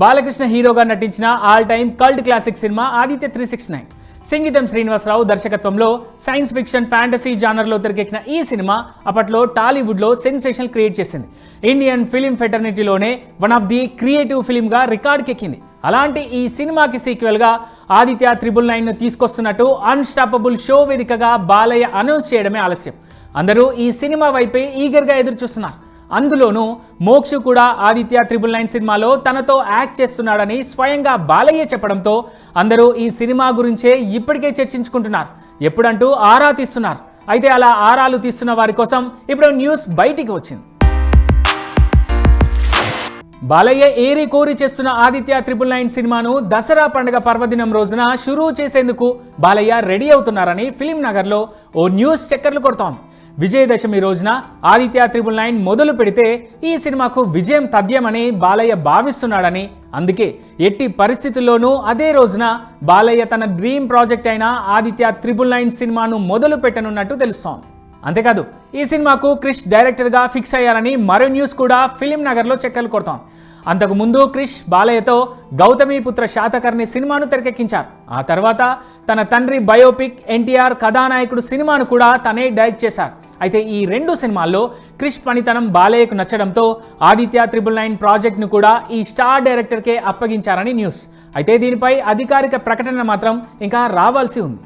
బాలకృష్ణ హీరోగా నటించిన all time cult classic cinema Aditya three six nine. సంగీతం శ్రీనివాసరావు దర్శకత్వంలో సైన్స్ ఫిక్షన్ ఫ్యాంటసీ జానర్లో తెరకెక్కిన ఈ సినిమా అప్పట్లో టాలీవుడ్లో సెన్సేషన్ క్రియేట్ చేసింది. ఇండియన్ ఫిలిం ఫెటర్నిటీలోనే వన్ ఆఫ్ ది క్రియేటివ్ ఫిలింగా రికార్డ్కెక్కింది అలాంటి ఈ సినిమాకి సీక్వెల్గా ఆదిత్య త్రిబుల్ నైన్ను తీసుకొస్తున్నట్టు అన్స్టాపబుల్ షో వేదికగా బాలయ్య అనౌన్స్ చేయడమే ఆలస్యం. అందరూ ఈ సినిమా వైపే ఈగర్గా ఎదురు చూస్తున్నారు అందులోనూ మోక్షు కూడా ఆదిత్య త్రిబుల్ నైన్ సినిమాలో తనతో యాక్ట్ చేస్తున్నాడని స్వయంగా బాలయ్య చెప్పడంతో అందరూ ఈ సినిమా గురించే ఇప్పటికే చర్చించుకుంటున్నారు. ఎప్పుడంటూ ఆరా తీస్తున్నారు. అయితే అలా ఆరాలు తీస్తున్న వారి కోసం ఇప్పుడు న్యూస్ బయటికి వచ్చింది. బాలయ్య ఏరి కోరి చేస్తున్న ఆదిత్య ట్రిపుల్ నైన్ సినిమాను దసరా పండుగ పర్వదినం రోజున షురూ చేసేందుకు బాలయ్య రెడీ అవుతున్నారని ఫిలిం నగర్లో ఓ న్యూస్ చక్కర్లు కొడతాం విజయదశమి రోజున ఆదిత్య త్రిబుల్ నైన్ మొదలు పెడితే ఈ సినిమాకు విజయం తథ్యమని బాలయ్య భావిస్తున్నాడని. అందుకే ఎట్టి పరిస్థితుల్లోనూ అదే రోజున బాలయ్య తన డ్రీమ్ ప్రాజెక్ట్ అయిన ఆదిత్య త్రిబుల్ నైన్ సినిమాను మొదలు పెట్టనున్నట్టు తెలుస్తోంది. అంతేకాదు ఈ సినిమాకు క్రిష్ డైరెక్టర్గా ఫిక్స్ అయ్యారని మరో న్యూస్ కూడా ఫిలిం నగర్లో చెక్కలు కొడతాం అంతకు ముందు క్రిష్ బాలయ్యతో గౌతమిపుత్ర శాతకర్ణి సినిమాను తెరకెక్కించారు. ఆ తర్వాత తన తండ్రి బయోపిక్ ఎన్టీఆర్ కథానాయకుడు సినిమాను కూడా తనే డైరెక్ట్ చేశారు. అయితే ఈ రెండు సినిమాల్లో క్రిష్ పనితనం బాలయ్యకు నచ్చడంతో ఆదిత్య త్రిబుల్ నైన్ ప్రాజెక్ట్ను కూడా ఈ స్టార్ డైరెక్టర్కే అప్పగించారని న్యూస్. అయితే దీనిపై అధికారిక ప్రకటన మాత్రం ఇంకా రావాల్సి ఉంది.